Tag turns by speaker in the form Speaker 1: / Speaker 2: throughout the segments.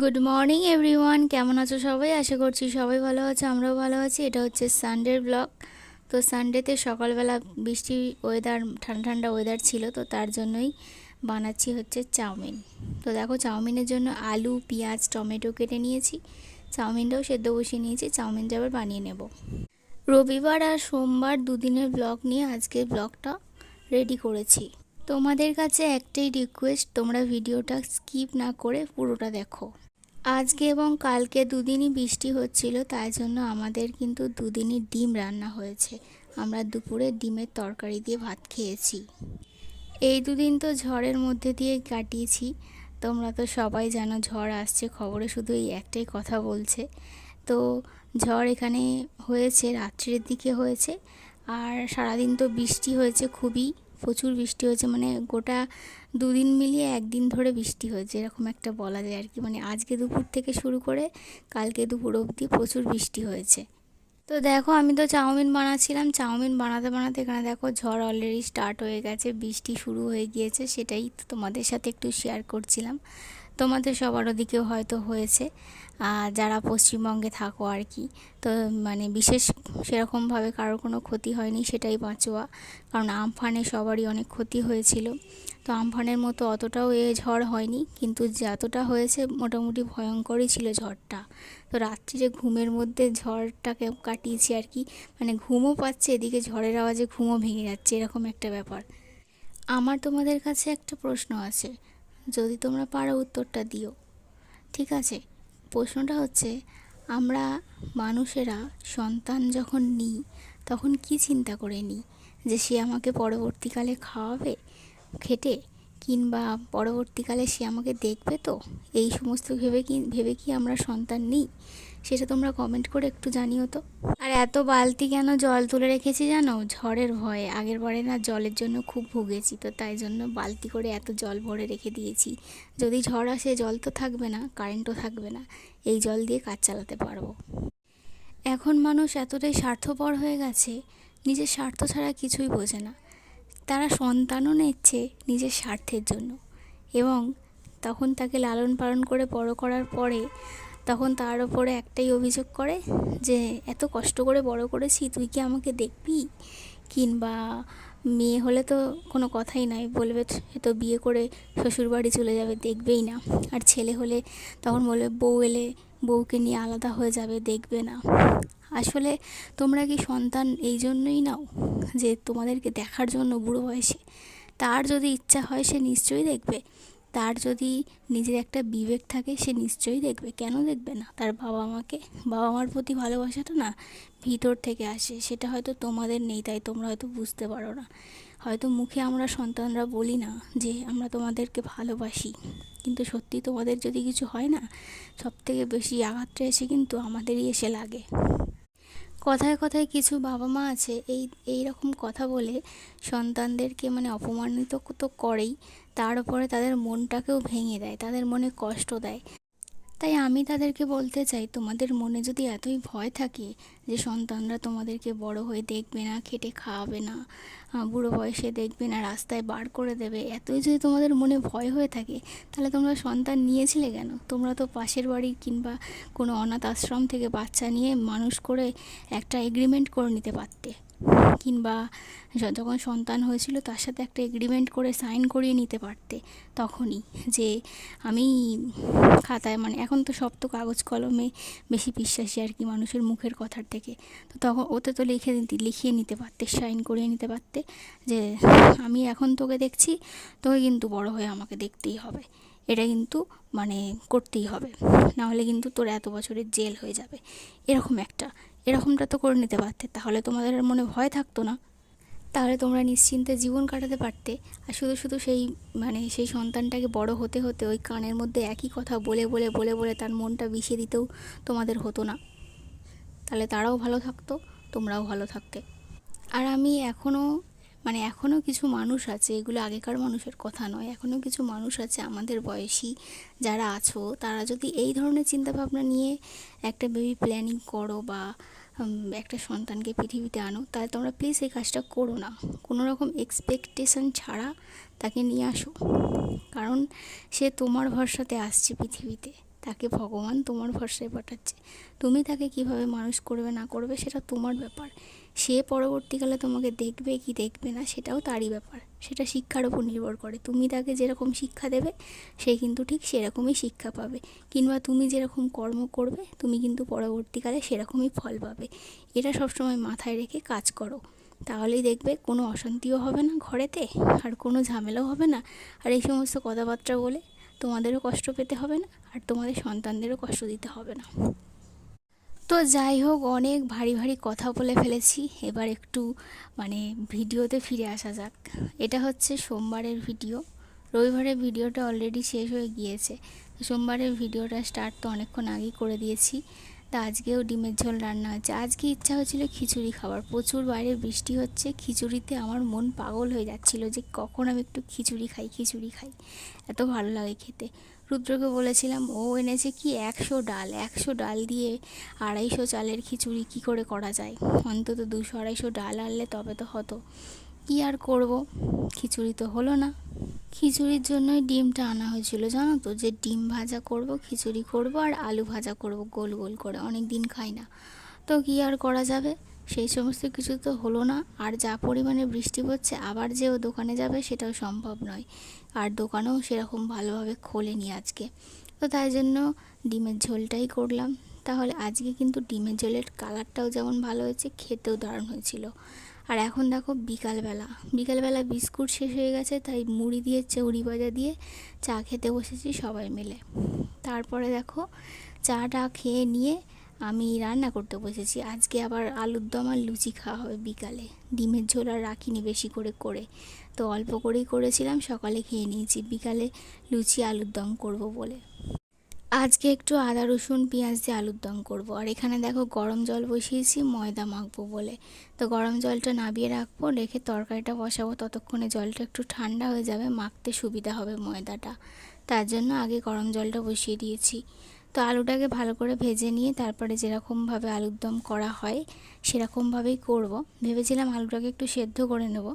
Speaker 1: Good morning everyone কেমন আছো সবাই? আশা করছি সবাই ভালো আছে, আমরাও ভালো আছি। এটা হচ্ছে সানডের ব্লগ তো সানডেতে সকালবেলা বৃষ্টি ওয়েদার ঠান্ডা ঠান্ডা ওয়েদার ছিল, তো তার জন্যই বানাচ্ছি হচ্ছে চাউমিন। তো দেখো, চাউমিনের জন্য আলু, পেঁয়াজ, টমেটো কেটে নিয়েছি। চাউমিনটাও সেদ্ধ বসিয়ে নিয়েছি চাউমিন যাবার বানিয়ে নেব। রবিবার আর সোমবার দুদিনের ব্লগ নিয়ে আজকে ব্লগটা রেডি করেছি। তোমাদের কাছে একটাই রিকোয়েস্ট তোমরা ভিডিওটা স্কিপ না করে পুরোটা দেখো। আজকে এবং কালকে দুদিনই বৃষ্টি হচ্ছিল, তাই জন্য আমাদের কিন্তু দুদিনই ডিম রান্না হয়েছে। আমরা দুপুরে ডিমের তরকারি দিয়ে ভাত খেয়েছি। এই দুদিন তো ঝড়ের মধ্যে দিয়ে কাটিয়েছি। তোমরা তো সবাই জানো ঝড় আসছে, খবরে শুধু এই একটাই কথা বলছে। তো ঝড় এখানে হয়েছে, রাত্রির দিকে হয়েছে, আর সারাদিন তো বৃষ্টি হয়েছে খুবই। প্রচুর বৃষ্টি হয়েছে মানে গোটা দুদিন মিলিয়ে একদিন ধরে বৃষ্টি হয়েছে, এরকম একটা বলা যায় আর কি। মানে আজকে দুপুর থেকে শুরু করে কালকে দুপুর অবধি প্রচুর বৃষ্টি হয়েছে। তো দেখো, আমি তো চাউমিন বানাচ্ছিলাম, চাউমিন বানাতে বানাতে এখানে দেখো ঝড় অলরেডি স্টার্ট হয়ে গেছে, বৃষ্টি শুরু হয়ে গিয়েছে, সেটাই তোমাদের সাথে একটু শেয়ার করছিলাম। তোমাদের সবার ওদিকেও হয়তো হয়েছে। যারা পশ্চিমবঙ্গে থাকো আর কি, তো মানে বিশেষ সেরকমভাবে কারোর কোনো ক্ষতি হয়নি সেটাই বাঁচোয়া। কারণ আমফানে সবারই অনেক ক্ষতি হয়েছিল। তো আমফানের মতো অতটাও এ ঝড় হয়নি, কিন্তু যতটা হয়েছে মোটামুটি ভয়ঙ্করই ছিল ঝড়টা। তো রাত্রিরে ঘুমের মধ্যে ঝড়টাকে কাটিয়েছি আর কি মানে ঘুমও পাচ্ছে, এদিকে ঝড়ের আওয়াজে ঘুমও ভেঙে যাচ্ছে, এরকম একটা ব্যাপার। আমার তোমাদের কাছে একটা প্রশ্ন আছে যদি তোমরা পারো উত্তরটা দিও। ঠিক আছে? প্রশ্নটা হচ্ছে, আমরা মানুষেরা সন্তান যখন নিই, তখন কি চিন্তা করে নিই? যে সে আমাকে পরবর্তীকালে খাওয়াবে? খেটে? কিংবা পরবর্তীকালে সে আমাকে দেখবে তো? এই সমস্ত ভেবে কি ভেবে কি আমরা সন্তান নিই? সেটা তোমরা কমেন্ট করে একটু জানিও তো। আর এত বালতি কেন জল তুলে রেখেছি জানো? ঝড়ের ভয়ে। আগের বারে না জলের জন্য খুব ভুগেছি তো, তাই জন্য বালতি করে এত জল ভরে রেখে দিয়েছি। যদি ঝড় আসে জল তো থাকবে না কারেন্টও থাকবে না। এই জল দিয়ে কাজ চালাতে পারব। এখন মানুষ এতটাই স্বার্থপর হয়ে গেছে, নিজের স্বার্থ ছাড়া কিছুই বোঝে না। তারা সন্তানও নিচ্ছে নিজের স্বার্থের জন্য। এবং তখন তাকে লালন পালন করে বড় করার পরে তখন তার ওপরে একটাই অভিযোগ করে যে, এত কষ্ট করে বড় করেছি, তুই কি আমাকে দেখবি? কিংবা, মেয়ে হলে তো কোনো কথাই নাই, বলবে সে তো বিয়ে করে শ্বশুরবাড়ি চলে যাবে, দেখবেই না। আর ছেলে হলে তখন বলবে, বউ এলে বউকে নিয়ে আলাদা হয়ে যাবে, দেখবে না। আসলে তোমরা কি সন্তান এই জন্যই নাও যে, তোমাদেরকে দেখার জন্য বুড়ো বয়সে? তার যদি ইচ্ছা হয়, সে নিশ্চয়ই দেখবে। তার যদি নিজের একটা বিবেক থাকে, সে নিশ্চয়ই দেখবে। কেন দেখবে না? তার বাবা মাকে, বাবা মার প্রতি ভালোবাসাটা না ভিতর থেকে আসে। সেটা হয়তো তোমাদের নেই, তাই তোমরা হয়তো বুঝতে পারো না। হয়তো মুখে আমরা সন্তানরা বলি না যে, আমরা তোমাদেরকে ভালোবাসি। কিন্তু সত্যি তোমাদের যদি কিছু হয় না সব থেকে বেশি আঘাতটা এসে কিন্তু আমাদেরই এসে লাগে। কথায় কথায় কিছু বাবা মা আছে, এই এই রকম কথা বলে সন্তানদেরকে মানে অপমানিত তো করেই, তার উপরে তাদের মনটাকেও ভেঙে দেয়, তাদের মনে কষ্ট দেয়। তাই আমি তাদেরকে বলতে চাই, তোমাদের মনে যদি এতই ভয় থাকে যে সন্তানরা তোমাদেরকে বড় হয়ে দেখবে না, খেটে খাওয়াবে না বুড়ো বয়সে দেখবে না, রাস্তায় বার করে দেবে, এতই যদি তোমাদের মনে ভয় হয়ে থাকে, তাহলে তোমরা সন্তান নিয়েছিলে কেন? তোমরা তো পাশের বাড়ির কিংবা কোনো অনাথ আশ্রম থেকে বাচ্চা নিয়ে মানুষ করে একটা এগ্রিমেন্ট করে নিতে পারতে। কিংবা যখন সন্তান হয়েছিল তার সাথে একটা এগ্রিমেন্ট করে সাইন করিয়ে নিতে পারতে তখনই যে আমি খাতায় মানে এখন তো সব তো কাগজ কলমে বেশি বিশ্বাসী আর কি মানুষের মুখের কথার থেকে। তো তখন ওতে তো লিখে দিতে লিখিয়ে নিতে পারতে সাইন করিয়ে নিতে পারতে যে আমি এখন তোকে দেখছি, তোকে কিন্তু বড় হয়ে আমাকে দেখতেই হবে। এটা কিন্তু মানে করতেই হবে। নাহলে কিন্তু তোর এত বছরের জেল হয়ে যাবে। এরকম একটা এরকমটা তো করে নিতে পারতে। তাহলে তোমাদের মনে ভয় থাকতো না। তাহলে তোমরা নিশ্চিন্তে জীবন কাটাতে পারতে। আর শুধু শুধু সেই মানে সেই সন্তানটাকে বড় হতে হতে ওই কানের মধ্যে একই কথা বলে বলে বলে বলে তার মনটা বিষিয়ে দিতেও তোমাদের হতো না। তাহলে তারাও ভালো থাকতো, তোমরাও ভালো থাকতে। আর আমি এখনও মানে এখনও কিছু মানুষ আছে, এগুলো আগেকার মানুষের কথা নয় এখনও কিছু মানুষ আছে আমাদের বয়সী যারা আছো, তারা যদি এই ধরনের চিন্তাভাবনা নিয়ে একটা বেবি প্ল্যানিং করো বা একটা সন্তানকে পৃথিবীতে আনো, তাহলে তোমরা প্লিজ এই কাজটা করো না। কোনো রকম এক্সপেকটেশন ছাড়া তাকে নিয়ে আসো। কারণ সে তোমার ভরসাতে আসছে পৃথিবীতে। তাকে ভগবান তোমার ভরসায় পাঠাচ্ছে। তুমি তাকে কীভাবে মানুষ করবে, না করবে, সেটা তোমার ব্যাপার। সে পরবর্তীকালে তোমাকে দেখবে কি দেখবে না, সেটাও তারই ব্যাপার। সেটা শিক্ষার ওপর নির্ভর করে। তুমি তাকে যেরকম শিক্ষা দেবে, সে কিন্তু ঠিক সেরকমই শিক্ষা পাবে। কিংবা তুমি যেরকম কর্ম করবে, তুমি কিন্তু পরবর্তীকালে সেরকমই ফল পাবে। এটা সবসময় মাথায় রেখে কাজ করো। তাহলেই দেখবে কোনো অশান্তিও হবে না ঘরেতে, আর কোনো ঝামেলাও হবে না। আর এই সমস্ত কথাবার্তা বলে তোমাদেরও কষ্ট পেতে হবে না, আর তোমাদের সন্তানদেরও কষ্ট দিতে হবে না। তো যাই হোক, অনেক ভারী ভারী কথা বলে ফেলেছি। এবার একটু মানে ভিডিওতে ফিরে আসা যাক। এটা হচ্ছে সোমবারের ভিডিও। রবিবারের ভিডিওটা অলরেডি শেষ হয়ে গিয়েছে। সোমবারের ভিডিওটা স্টার্ট তো অনেকক্ষণ আগেই করে দিয়েছি। তা আজকেও ডিমের ঝোল রান্না হচ্ছে। আজকে ইচ্ছা হচ্ছিল খিচুড়ি খাবার। প্রচুর বাইরে বৃষ্টি হচ্ছে, খিচুড়িতে আমার মন পাগল হয়ে যাচ্ছিল যে কখন আমি একটু খিচুড়ি খাই খিচুড়ি খাই। এত ভালো লাগে খেতে। রুদ্রকে বলেছিলাম, ও এনেছে কি একশো ডাল? একশো ডাল দিয়ে আড়াইশো চালের খিচুড়ি কি করে করা যায়? অন্তত দুশো আড়াইশো ডাল আনলে তবে তো হতো। কী আর করব? খিচুড়ি তো হলো না। খিচুড়ির জন্যই ডিমটা আনা হয়েছিল, জানো তো? যে ডিম ভাজা করব, খিচুড়ি করব আর আলু ভাজা করব, গোল গোল করে। অনেক দিন খাই না। তো কী আর করা যাবে? সেই সমস্ত কিছু তো হলো না। আর যা পরিমাণে বৃষ্টি পড়ছে, আবার যে ও দোকানে যাবে সেটাও সম্ভব নয়। আর দোকানেও সেরকম ভালোভাবে খোলেনি আজকে। তো তাই জন্য ডিমের ঝোলটাই করলাম। তাহলে আজকে কিন্তু ডিমের ঝোলের কালারটাও যেমন ভালো হয়েছে, খেতেও দারুণ হয়েছিল। আর এখন দেখো বিকালবেলা। বিকালবেলা বিস্কুট শেষ হয়ে গেছে, তাই মুড়ি দিয়ে চৌড়ি ভাজা দিয়ে চা খেতে বসেছি সবাই মিলে। তারপরে দেখো চাটা খেয়ে নিয়ে আমি রান্না করতে বসেছি। আজকে আবার আলুর দম আর লুচি খাওয়া হবে বিকালে। ডিমের ঝোল আর রাখিনি বেশি করে করে। তো অল্প করেই করেছিলাম, সকালে খেয়ে নিয়েছি। বিকালে লুচি আলুর দম করব বলে। আজকে একটু আদা, রসুন, পেঁয়াজ দিয়ে আলুর দম করব। আর এখানে দেখো গরম জল বসিয়েছি, ময়দা মাখবো বলে। তো গরম জলটা নাবিয়ে রাখব, রেখে তরকারিটা বসাবো। ততক্ষণে জলটা একটু ঠান্ডা হয়ে যাবে, মাখতে সুবিধা হবে ময়দাটা। তার জন্য আগে গরম জলটা বসিয়ে দিয়েছি। তো আলুটাকে ভালো করে ভেজে নিয়ে তারপরে যেরকমভাবে আলুর দম করা হয় সেরকমভাবেই করব। ভেবেছিলাম আলুটাকে একটু সেদ্ধ করে নেব।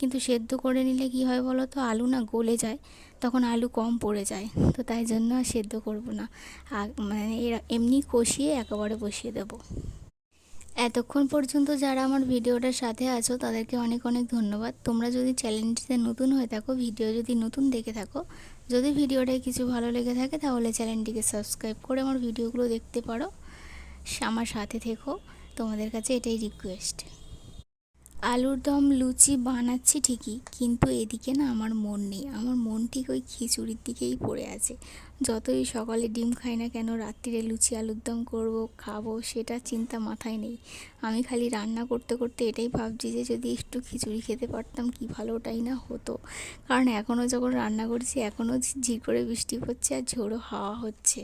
Speaker 1: কিন্তু সেদ্ধ করে নিলে কি হয় বলো তো? আলু না গলে যায়, তখন আলু কম পড়ে যায়। তো তাই জন্য আর সেদ্ধ করব না। মানে এমনি কষিয়ে একেবারে বসিয়ে দেবো। এতক্ষণ পর্যন্ত যারা আমার ভিডিওটার সাথে আছো, তাদেরকে অনেক অনেক ধন্যবাদ। তোমরা যদি চ্যানেলটিতে নতুন হয়ে থাকো, ভিডিও যদি নতুন দেখে থাকো, যদি ভিডিওটায় কিছু ভালো লেগে থাকে, তাহলে চ্যানেলটিকে সাবস্ক্রাইব করে আমার ভিডিওগুলো দেখতে পারো। আমার সাথে থেকো। তোমাদের কাছে এটাই রিকোয়েস্ট আলুর দম লুচি বানাচ্ছি ঠিকই, কিন্তু এদিকে না আমার মন নেই। আমার মন ঠিক ওই খিচুড়ির দিকেই পড়ে আছে। যতই সকালে ডিম খাই না কেন, রাত্রিরে লুচি আলুর দম করব, খাব, সেটা চিন্তা মাথায় নেই। আমি খালি রান্না করতে করতে এটাই ভাবছি যে, যদি একটু খিচুড়ি খেতে পারতাম কি ভালোটাই না হতো। কারণ এখনও যখন রান্না করছি এখনও ঝির করে বৃষ্টি পড়ছে আর ঝোড়ো হাওয়া হচ্ছে।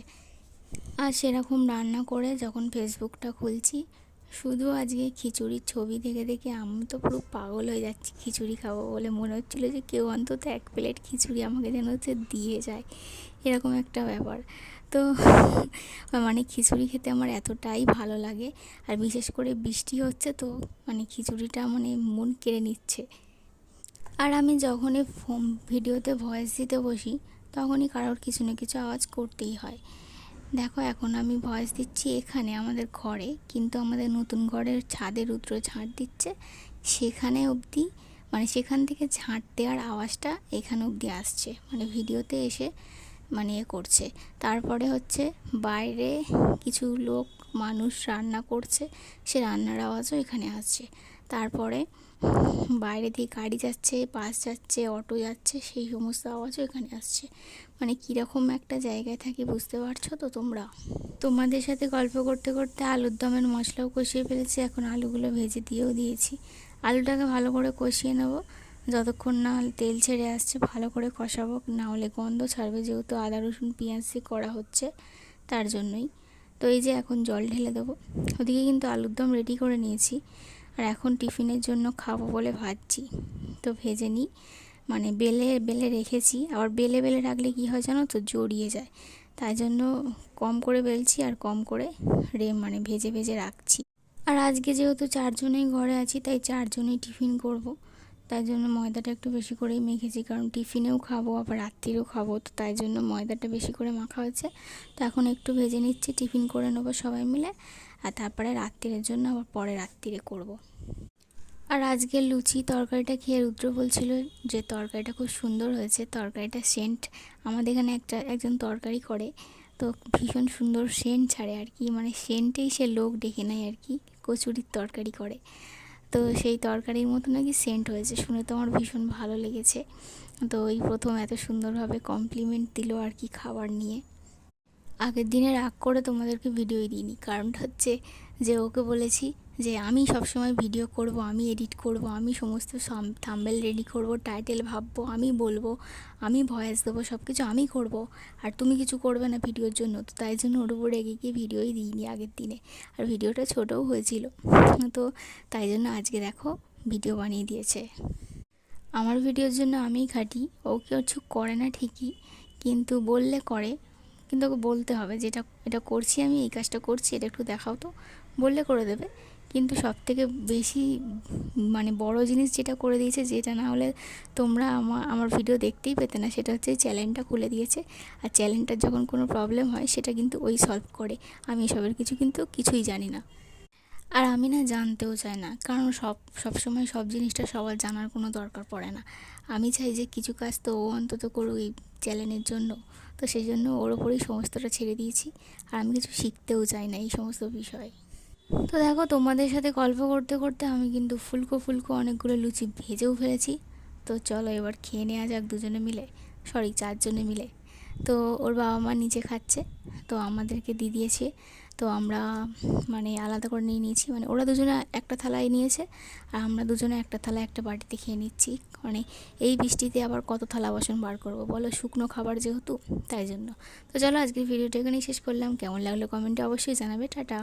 Speaker 1: আর সেরকম রান্না করে যখন ফেসবুকটা খুলছি শুধু আজকে খিচুড়ির ছবি দেখে দেখে আমি তো পুরো পাগল হয়ে যাচ্ছি খিচুড়ি খাব বলে মনে হচ্ছিল যে কেউ অন্তত এক প্লেট খিচুড়ি আমাকে যেন হচ্ছে দিয়ে যায়। এরকম একটা ব্যাপার। তো মানে খিচুড়ি খেতে আমার এতটাই ভালো লাগে। আর বিশেষ করে বৃষ্টি হচ্ছে তো মানে খিচুড়িটা মানে মন কেড়ে নিচ্ছে। আর আমি যখনই ভিডিওতে ভয়েস দিতে বসি, তখনই কারোর কিছু না কিছু আওয়াজ করতেই হয়। দেখো, এখন আমি ভয়েস দিচ্ছি এখানে আমাদের ঘরে, কিন্তু আমাদের নতুন ঘরের ছাদে রুদ্র ঝাঁট দিচ্ছে। সেখানে অবধি মানে সেখান থেকে ঝাঁট দেওয়ার আওয়াজটা এখানে অবধি আসছে মানে ভিডিওতে এসে মানে এ করছে। তারপরে হচ্ছে বাইরে কিছু লোক, মানুষ রান্না করছে, সে রান্নার আওয়াজও এখানে আসছে। তারপরে বাইরে দিয়ে গাড়ি যাচ্ছে, বাস যাচ্ছে, অটো যাচ্ছে, সেই সমস্ত আওয়াজও এখানে আসছে। মানে কীরকম একটা জায়গায় থাকি বুঝতে পারছ তো তোমরা? তোমাদের সাথে গল্প করতে করতে আলুর দমের মশলাও কষিয়ে ফেলেছি, এখন আলুগুলো ভেজে দিয়েও দিয়েছি। আলুটাকে ভালো করে কষিয়ে নেব। যতক্ষণ না তেল ছেড়ে আসছে, ভালো করে কষাবো। না হলে গন্ধ ছাড়বে যেহেতু আদা, রসুন, পেঁয়াজ করা হচ্ছে, তার জন্যই। তো এই যে এখন জল ঢেলে দেবো। ওদিকে কিন্তু আলুর দম রেডি করে নিয়েছি। আর এখন টিফিনের জন্য খাব বলে ভাজছি তো ভেজে নিই। মানে বেলে বেলে রেখেছি। আবার বেলে বেলে রাখলে কী হয় জানো তো? জড়িয়ে যায়। তাই জন্য কম করে বেলছি আর কম করে রে মানে ভেজে ভেজে রাখছি। আর আজকে যেহেতু চারজনেই ঘরে আছি, তাই চারজনেই টিফিন করব। তাই জন্য ময়দাটা একটু বেশি করেই মেখেছি। কারণ টিফিনেও খাব, আবার রাত্রিরেও খাব। তো তাই জন্য ময়দাটা বেশি করে মাখা হয়েছে। তো এখন একটু ভেজে নিচ্ছি, টিফিন করে নেব সবাই মিলে। আর তারপরে রাত্রিরের জন্য আবার পরে রাত্রিরে করব। আর আজকে লুচি তরকারিটা খেয়ে রুদ্র বলছিল যে তরকারিটা খুব সুন্দর হয়েছে, তরকারিটা সেন্ট। আমাদের এখানে একটা, একজন তরকারি করে, তো ভীষণ সুন্দর সেন্ট ছাড়ে আর কি। মানে সেন্টেই সে লোক ডেকে নেয় আর কি, কচুরির তরকারি করে। তো সেই তরকারির মতো নাকি সেন্ট হয়েছে, শুনে তো আমার ভীষণ ভালো লেগেছে। তো ওই প্রথম এত সুন্দরভাবে কমপ্লিমেন্ট দিল আর কি খাবার নিয়ে। আগের দিনে রাগ করে তোমাদেরকে ভিডিও দিইনি। কারণটা হচ্ছে যে ওকে বলেছি যে আমি সবসময় ভিডিও করব, আমি এডিট করব, আমি সমস্ত থাম্বেল রেডি করব টাইটেল ভাববো, আমি বলব, আমি ভয়েস দেবো সব কিছু আমি করব। আর তুমি কিছু করবে না ভিডিওর জন্য। তো তাই জন্য ওর উপর রেগে গিয়ে ভিডিওই দিইনি আগের দিনে। আর ভিডিওটা ছোটও হয়েছিল। তো তাই জন্য আজকে দেখো ভিডিও বানিয়ে দিয়েছে। আমার ভিডিওর জন্য আমিই খাটি। ও কেউ কিছু করে না ঠিকই, কিন্তু বললে করে। কিন্তু ওকে বলতে হবে যেটা এটা করছি আমি, এই কাজটা করছি, এটা একটু দেখাও তো। বললে করে দেবে। কিন্তু সব থেকে বেশি মানে বড় জিনিস যেটা করে দিয়েছে, যেটা না হলে তোমরা আমার আমার ভিডিও দেখতেই পেতে না, সেটা হচ্ছে চ্যালেঞ্জটা খুলে দিয়েছে। আর চ্যালেঞ্জটার যখন কোনো প্রবলেম হয়, সেটা কিন্তু ওই সলভ করে। আমি এসবের কিছু কিন্তু কিছুই জানি না। আর আমি না জানতেও চাই না, কারণ সব সব সময় সব জিনিসটা সবার জানার কোনো দরকার পড়ে না। আমি চাই যে কিছু কাজ তো ও অন্তত করুক এই চ্যানেলের জন্য, তো সেই জন্য ওর ওপরেই সমস্তটা ছেড়ে দিয়েছি, আর আমি কিছু শিখতেও চাই না এই সমস্ত বিষয়। তো দেখো তোমাদের সাথে গল্প করতে করতে আমি কিন্তু ফুলকো ফুলকো অনেকগুলো লুচি ভেজেও ফেলেছি। তো চলো এবার খেয়ে নেওয়া যাক দুজনে মিলে সরি চারজনে মিলে। তো ওর বাবা মা নিচে খাচ্ছে, তো আমাদেরকে দিয়ে দিয়েছে তো আমরা মানে আলাদা করে নিয়ে নিয়েছি। মানে ওরা দুজনে একটা থালায় নিয়েছে আর আমরা দুজনে একটা থালায় একটা বাটিতে খেয়ে নিচ্ছি। মানে এই বৃষ্টিতে আবার কত থালা বাসন বার করব বলো? শুকনো খাবার যেহেতু, তাই জন্য। তো চলো আজকের ভিডিওটা এখানেই শেষ করলাম। কেমন লাগল কমেন্টে অবশ্যই জানাবে। টাটা।